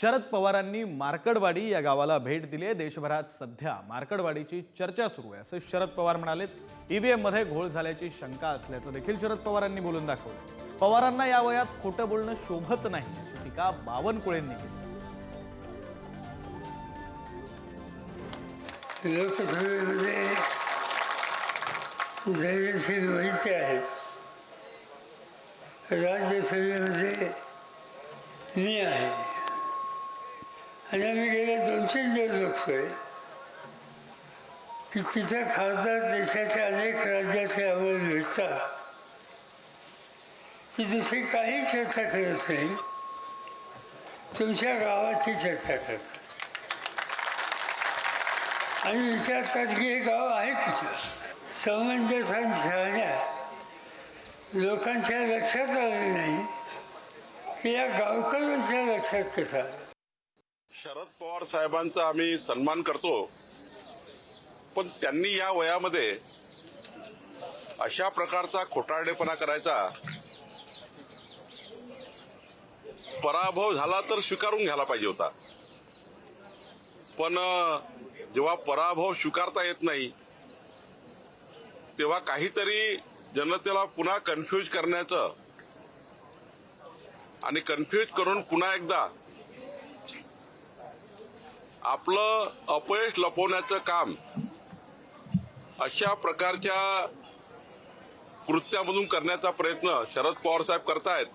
शरद पवारांनी मार्कडवाडी या गावाला भेट दिली आहे. देशभरात सध्या मार्कडवाडीची चर्चा सुरू आहे. असं शरद पवार म्हणालेत ईव्हीएममध्ये e घोळ झाल्याची शंका असल्याचं देखील शरद पवारांनी बोलून दाखवलं. पवारांना या वयात खोटं बोलणं शोभत नाही अशी टीका बावनकुळेंनी केली. लोकसभेमध्ये धैर्यशील व्हायचे आहेत. राज्यसभेमध्ये मी आहे. आणि आम्ही गेले दोनशे दिवस बघतोय की तिथं खासदार देशाच्या अनेक राज्याचे आम्हाला भेटतात ती दुसरी काही चर्चा करत नाही. तुमच्या गावाची चर्चा करतात आणि विचारतात की हे गाव आहे कुठं? समंजसन शहाण्या लोकांच्या लक्षात आले नाही. की या गावकऱ्यांच्या लक्षात कसं आलं? शरद पवार साहेबांचा आम्ही सन्मान करतो. पण त्यांनी या वयामध्ये अशा प्रकारचा खोटारडेपणा करायचा. पराभव झाला तर स्वीकारून घ्यायला पाहिजे होता. पण जेव्हा पराभव स्वीकारता येत नाही तेव्हा काहीतरी जनतेला पुन्हा कन्फ्यूज करण्याचं आणि कन्फ्यूज करून पुन्हा एकदा आपलं अपयश लपवण्याचं काम अशा प्रकारच्या कृत्यामधून करण्याचा प्रयत्न शरद पवार साहेब करतायत.